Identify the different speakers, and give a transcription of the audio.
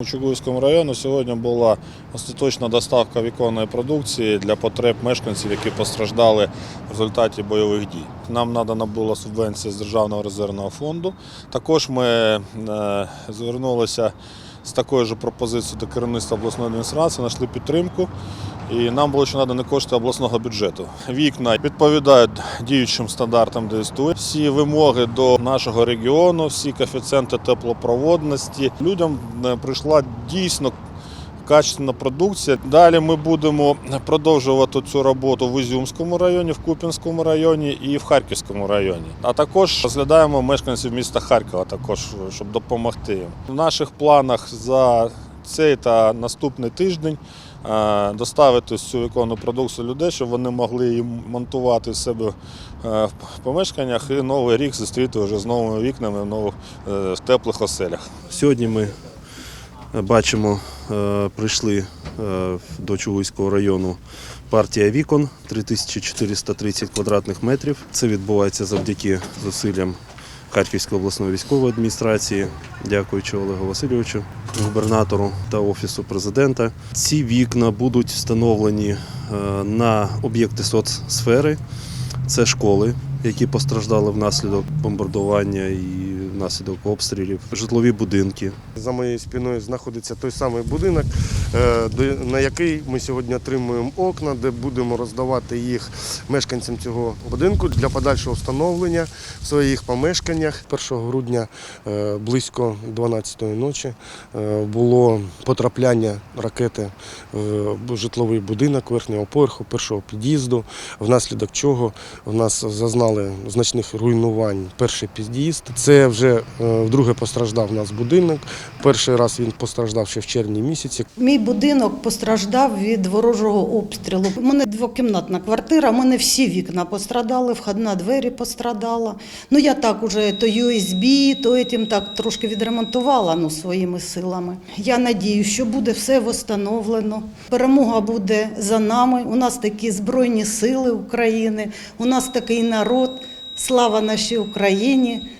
Speaker 1: У Чугуївському районі сьогодні була остаточна доставка віконної продукції для потреб мешканців, які постраждали в результаті бойових дій. Нам надана була субвенція з Державного резервного фонду. Також ми е, звернулися з такою ж пропозицією до керівництва обласної адміністрації, знайшли підтримку. І нам було ще надані кошти обласного бюджету. Вікна відповідають діючим стандартам ДСТУ. Всі вимоги до нашого регіону, всі коефіцієнти теплопроводності. Людям е, прийшла дійсно качественна продукція. Далі ми будемо продовжувати цю роботу в Ізюмському районі, в Куп'янському районі і в Харківському районі. А також розглядаємо мешканців міста Харкова, також щоб допомогти їм. В наших планах за цей та наступний тиждень е, доставити цю віконну продукцію людей, щоб вони могли її монтувати в себе е, в помешканнях і новий рік зустріти вже з новими вікнами в нових е, в теплих оселях.
Speaker 2: Сьогодні ми бачимо, е, прийшли е, до Чугуйського району партія вікон 3430 квадратних метрів. Це відбувається завдяки зусиллям Харківської обласної військової адміністрації, дякуючи Олегу Васильовичу, губернатору та офісу президента. Ці вікна будуть встановлені е, на об'єкти соцсфери. Це школи, які постраждали внаслідок бомбардування і внаслідок обстрілів, житлові будинки.
Speaker 3: За моєю спиною знаходиться той самий будинок, на який ми сьогодні отримуємо окна, де будемо роздавати їх мешканцям цього будинку для подальшого встановлення в своїх помешканнях. 1 грудня е, близько 12-ї ночі е, було потрапляння ракети в житловий будинок верхнього поверху, першого під'їзду, внаслідок чого в нас зазнали значних руйнувань перший під'їзд. Це вже е, вдруге постраждав у нас будинок. Перший раз він постраждав ще в червні місяці.
Speaker 4: Мій будинок постраждав від ворожого обстрілу. У мене двокімнатна квартира, у мене всі вікна пострадали, входна двері пострадала. Ну я так уже то USB, то этим так трошки відремонтувала ну, своїми силами. Я надію, що буде все встановлено. Перемога буде за нами. У нас такі збройні сили України, у нас такий народ. Слава нашій Україні!